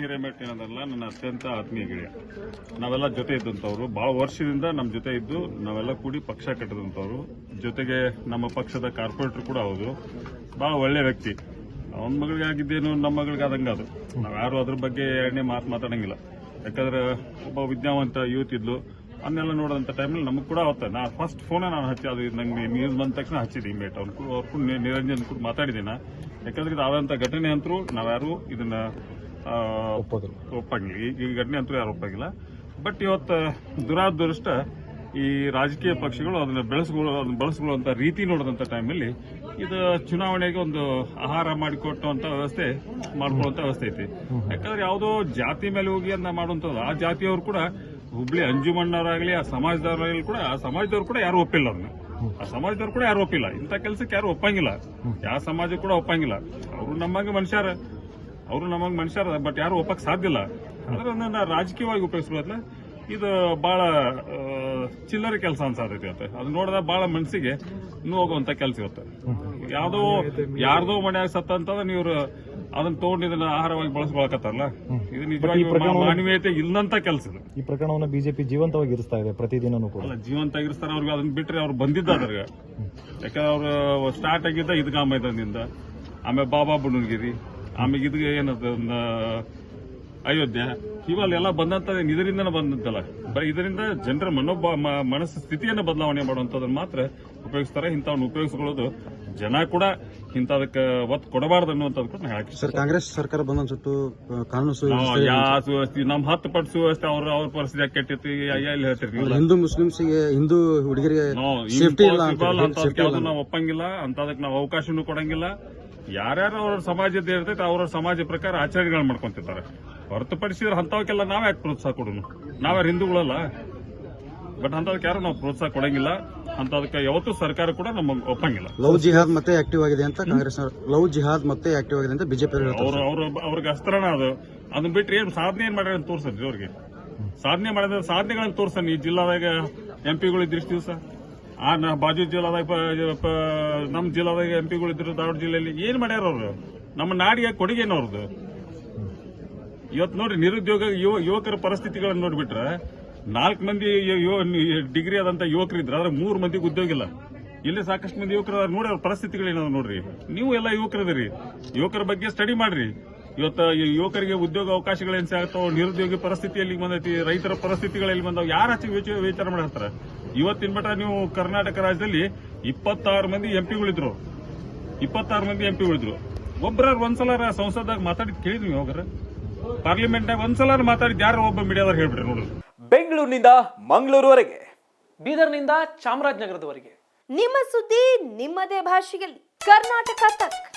ಹಿರೇಮಠ ಏನದಲ್ಲ, ನನ್ನ ಅತ್ಯಂತ ಆತ್ಮೀಯ ಗೆಳೆಯ. ನಾವೆಲ್ಲ ಜೊತೆ ಇದ್ದಂಥವ್ರು. ಬಹಳ ವರ್ಷದಿಂದ ನಮ್ಮ ಜೊತೆ ಇದ್ದು, ನಾವೆಲ್ಲ ಕೂಡಿ ಪಕ್ಷ ಕಟ್ಟಿದಂಥವ್ರು. ಜೊತೆಗೆ ನಮ್ಮ ಪಕ್ಷದ ಕಾರ್ಪೊರೇಟರ್ ಕೂಡ ಹೌದು. ಬಹಳ ಒಳ್ಳೆ ವ್ಯಕ್ತಿ. ಅವನ ಮಗಳಿಗಾಗಿದ್ದೇನು ನಮ್ಮ ಮಗಳಿಗಾದಂಗ ಅದು. ನಾವು ಯಾರು ಅದ್ರ ಬಗ್ಗೆ ಎರಡನೇ ಮಾತು ಮಾತಾಡಂಗಿಲ್ಲ. ಯಾಕಂದ್ರೆ ಒಬ್ಬ ವಿದ್ಯಾವಂತ ಯೂತ್ ಇದ್ಲು ಅನ್ನೆಲ್ಲ ನೋಡೋಂಥ ಟೈಮಲ್ಲಿ ನಮಗೆ ಕೂಡ ಆಗುತ್ತೆ ನಾ ಫಸ್ಟ್ ಫೋನೇ ನಾನು ಹಚ್ಚಿ, ಅದು ನಂಗೆ ನ್ಯೂಸ್ ಬಂದ ತಕ್ಷಣ ಹಚ್ಚಿದೆ ಇಮೇಟ್ ಅವ್ನು ಕೂಡ ಅವ್ರು ನಿರಂಜನ್ ಕೂಡ ಮಾತಾಡಿದ್ದೀನಿ ಯಾಕಂದ್ರೆ ಇದು ಆದಂಥ ಘಟನೆ ಅಂತರೂ ನಾವ್ಯಾರು ಇದನ್ನ ಒಪ್ಪಂಗಿಲ್ಲ. ಈ ಈ ಘಟನೆ ಅಂತೂ ಯಾರು ಒಪ್ಪಂಗಿಲ್ಲ. ಬಟ್ ಇವತ್ತು ದುರಾದೃಷ್ಟ ಈ ರಾಜಕೀಯ ಪಕ್ಷಗಳು ಅದನ್ನ ಬೆಳೆಸ್ಕೊಳ್ಳೋ ಅದನ್ನ ಬಳಸ್ಕೊಳ್ಳುವಂತ ರೀತಿ ನೋಡಿದಂತ ಟೈಮಲ್ಲಿ ಇದು ಚುನಾವಣೆಗೆ ಒಂದು ಆಹಾರ ಮಾಡಿಕೊಟ್ಟುವಂತ ವ್ಯವಸ್ಥೆ ಮಾಡ್ಕೊಳ್ಳುವಂತ ವ್ಯವಸ್ಥೆ ಐತಿ. ಯಾಕಂದ್ರೆ ಯಾವುದೋ ಜಾತಿ ಮೇಲೆ ಹೋಗಿ ಅದನ್ನ ಮಾಡುವಂತದ್ದು ಆ ಜಾತಿಯವರು ಕೂಡ ಹುಬ್ಳಿ ಅಂಜುಮಣ್ಣವರಾಗಲಿ ಆ ಸಮಾಜದವರಾಗಲಿ ಕೂಡ ಆ ಸಮಾಜದವ್ರು ಕೂಡ ಯಾರು ಒಪ್ಪಿಲ್ಲ ಅದನ್ನ. ಆ ಸಮಾಜದವ್ರು ಕೂಡ ಯಾರು ಒಪ್ಪಿಲ್ಲ. ಇಂಥ ಕೆಲಸಕ್ಕೆ ಯಾರು ಒಪ್ಪಂಗಿಲ್ಲ. ಯಾವ ಸಮಾಜ ಕೂಡ ಒಪ್ಪಂಗಿಲ್ಲ. ಅವರು ನಮ್ಮಂಗೆ ಮನುಷ್ಯರ. ಅವರು ನಮಗ್ ಮನುಷ್ಯರ ಬಟ್ ಯಾರು ಒಪ್ಪಕ್ ಸಾಧ್ಯ ಇಲ್ಲ. ಆದ್ರೆ ಅದನ್ನ ರಾಜಕೀಯವಾಗಿ ಉಪಯೋಗಿಸುವತ್ಲ ಇದು ಬಹಳ ಚಿಲ್ಲರೆ ಕೆಲಸ ಅನ್ಸಾತೈತಿ ಅಂತ. ಅದು ನೋಡಿದ ಬಹಳ ಮನಸ್ಸಿಗೆ ನೋಗುವಂತ ಕೆಲಸ ಇರುತ್ತೆ. ಯಾವ್ದೋ ಯಾರ್ದೋ ಮನ್ಯಾಗ ಸತ್ತಂತದ ನೀವು ಅದನ್ನ ತಗೊಂಡು ಇದನ್ನ ಆಹಾರವಾಗಿ ಬಳಸ್ಕೊಳಕತ್ತಾರಲ್ಲ. ಇದು ನಿಜವಾಗಿ ಮಾನವೀಯತೆ ಇಲ್ಲಂತ ಕೆಲಸ ಇದು. ಈ ಪ್ರಕರಣವನ್ನ ಬಿಜೆಪಿ ಜೀವಂತವಾಗಿ ಇರಿಸ್ತಾ ಇದೆ ಪ್ರತಿದಿನನೂ ಕೂಡ. ಅಲ್ಲ ಜೀವಂತ ಆಗಿರ್ತಾರ ಅವ್ರಿಗೆ ಅದನ್ನ ಬಿಟ್ರೆ ಅವ್ರು ಬಂದಿದ್ದ ಅದ್ರಾಗ ಯಾಕಂದ್ರೆ ಅವ್ರು ಸ್ಟಾರ್ಟ್ ಆಗಿದ್ದ ಇದ್ಗಾಮ ಇದ್ದಿಂದ ಆಮೇಲೆ ಬಾಬಾ ಬುಡನ್ಗಿರಿ ಆಮೇಲೆ ಇದು ಏನದ ಒಂದು ಅಯೋಧ್ಯೆ ಇವೆಲ್ಲ ಎಲ್ಲ ಬಂದಂತ ಇದರಿಂದ ಬಂದಂತಲ್ಲ ಇದರಿಂದ ಜನರ ಮನೋಭಾ ಮನಸ್ಸು ಸ್ಥಿತಿಯನ್ನು ಬದಲಾವಣೆ ಮಾಡುವಂತದನ್ನ ಮಾತ್ರ ಉಪಯೋಗಿಸ್ತಾರೆ ಇಂಥವನ್ನ ಉಪಯೋಗಿಸ್ಕೊಳ್ಳೋದು. ಜನ ಕೂಡ ಇಂಥದಕ್ಕೆ ಒತ್ತು ಕೊಡಬಾರ್ದು ಅನ್ನುವಂಥದ್ದು ಕೂಡ ಹೇಳಕ್ಕೆ ಸರ್ ಕಾಂಗ್ರೆಸ್ ಸರ್ಕಾರ ಬಂದ ಸುಟ್ಟು ಕಾನೂನು ಸುವ್ಯವಸ್ಥೆ ಯಾವ ಸುವ್ಯವಸ್ಥೆ ನಮ್ ಹತ್ತು ಪಟ್ಟು ಸುವ್ಯವಸ್ಥೆ ಅವ್ರ ಅವ್ರ ಪರಿಸ್ಥಿತಿ ಕೆಟ್ಟಿತ್ತು? ಎಲ್ಲಿ ಹೇಳ್ತೀರಿ ನೀವು? ಹಿಂದೂ ಮುಸ್ಲಿಮ್ಸ್ ಹಿಂದೂ ಹುಡುಗರಿಗೆ ನಾವು ಒಪ್ಪಂಗಿಲ್ಲ ಅಂತದಕ್ಕೆ ನಾವು ಅವಕಾಶನೂ ಕೊಡಂಗಿಲ್ಲ. ಯಾರ್ಯಾರು ಅವ್ರ ಸಮಾಜದ ಇರ್ತೈತೆ ಅವ್ರ ಸಮಾಜ ಪ್ರಕಾರ ಆಚರಣೆಗಳು ಮಾಡ್ಕೊಂತಿರ್ತಾರೆ ಹೊರತುಪಡಿಸಿದ್ರೆ ಅಂತವಕ್ಕೆಲ್ಲ ನಾವ್ ಯಾಕೆ ಪ್ರೋತ್ಸಾಹ ಕೊಡೋನು? ನಾವ್ಯಾರು ಹಿಂದೂಗಳಲ್ಲ. ಬಟ್ ಅಂತದಕ್ಕೆ ಯಾರು ನಾವು ಪ್ರೋತ್ಸಾಹ ಕೊಡಂಗಿಲ್ಲ. ಅಂತದಕ್ಕೆ ಯಾವತ್ತೂ ಸರ್ಕಾರ ಕೂಡ ನಮಗೆ ಒಪ್ಪಂಗಿಲ್ಲ. ಲವ್ ಜಿಹಾದ್ ಮತ್ತೆ ಆಕ್ಟಿವ್ ಆಗಿದೆ ಅಂತ ಕಾಂಗ್ರೆಸ್ ಲವ್ ಜಿಹಾದ್ ಮತ್ತೆ ಆಕ್ಟಿವ್ ಆಗಿದೆ ಅಂತ ಬಿಜೆಪಿ ಅವ್ರು ಅವ್ರ ಅವ್ರಿಗೆ ಅಸ್ತ್ರನ ಅದು. ಅದನ್ನ ಬಿಟ್ರೆ ಏನ್ ಸಾಧನೆ ಏನ್ ಮಾಡ್ಯಾರ ಅಂತ ತೋರ್ಸದ್ರಿ ಅವ್ರಿಗೆ ಸಾಧನೆ ಮಾಡಿದ್ರೆ ಸಾಧನೆಗಳನ್ನ ತೋರ್ಸನ್ ಈ ಜಿಲ್ಲಾದಾಗ ಎಂ ಪಿಗಳು ಇದ್ರಿಷ್ಟು ದಿವಸ. ಆ ನಮ್ಮ ಬಾಜು ಜಿಲ್ಲಾದಾಗ ನಮ್ಮ ಜಿಲ್ಲಾದಾಗ ಎಂ ಪಿಗಳು ಇದ್ರು ಧಾರವಾಡ ಜಿಲ್ಲೆಯಲ್ಲಿ ಏನ್ ಮಾಡ್ಯಾರ ಅವ್ರು? ನಮ್ಮ ನಾಡಿಗೆ ಕೊಡುಗೆ ಅವ್ರದ್ದು ಇವತ್ತು ನೋಡ್ರಿ, ನಿರುದ್ಯೋಗ ಯುವ, ಯುವಕರ ಪರಿಸ್ಥಿತಿಗಳನ್ನ ನೋಡ್ಬಿಟ್ರೆ, ನಾಲ್ಕು ಮಂದಿ ಡಿಗ್ರಿ ಆದಂತ ಯುವಕರಿದ್ರೆ, ಆದ್ರೆ ಮೂರು ಮಂದಿಗೆ ಉದ್ಯೋಗ ಇಲ್ಲ. ಇಲ್ಲಿ ಸಾಕಷ್ಟು ಮಂದಿ ಯುವಕರು. ನೋಡಿ ಅವ್ರ ಪರಿಸ್ಥಿತಿಗಳೇನಾದ್ರು ನೋಡ್ರಿ? ನೀವು ಎಲ್ಲ ಯುವಕರದಿರಿ ಯುವಕರ ಬಗ್ಗೆ ಸ್ಟಡಿ ಮಾಡ್ರಿ. ಇವತ್ತು ಈ ಯುವಕರಿಗೆ ಉದ್ಯೋಗ ಅವಕಾಶಗಳು ಏನ್ ಸಿಗ್ತಾವ ನಿರುದ್ಯೋಗಿ ಪರಿಸ್ಥಿತಿ ಎಲ್ಲಿ ಬಂದೈತಿ ರೈತರ ಪರಿಸ್ಥಿತಿಗಳು ಎಲ್ಲಿ ಬಂದಾವ ಯಾರ ಹಚ್ಚಿ ವಿಚ- ವಿಚಾರ ಮಾಡತ್ತಾರ ಇವತ್ತಿನ ಮಟ್ಟ ನೀವು ಕರ್ನಾಟಕ ರಾಜ್ಯದಲ್ಲಿ ಇಪ್ಪತ್ತಾರು ಮಂದಿ ಎಂಪಿಗಳಿದ್ರು ಇಪ್ಪತ್ತಾರು ಮಂದಿ ಎಂಪಿಗಳಿದ್ರು ಒಬ್ಬರ ಒಂದ್ಸಲ ಸಂಸದಾಗ ಮಾತಾಡಿ ಕೇಳಿದ್ವಿ ನೀವು ಹೋಗ್ರ ಪಾರ್ಲಿಮೆಂಟ್ನಾಗ ಒಂದ್ಸಲ ಮಾತಾಡಿದ್ ಯಾರು ಒಬ್ಬ ಮೀಡಿಯಾದವ್ರು ಹೇಳ್ಬಿಟ್ರಿ ನೋಡ್ರಿ ಬೆಂಗಳೂರಿನಿಂದ ಮಂಗಳೂರುವರೆಗೆ. ಬೀದರ್ನಿಂದ ಚಾಮರಾಜನಗರದವರೆಗೆ. ನಿಮ್ಮ ಸುದ್ದಿ ನಿಮ್ಮದೇ ಭಾಷೆಯಲ್ಲಿ. ಕರ್ನಾಟಕ ತಕ್.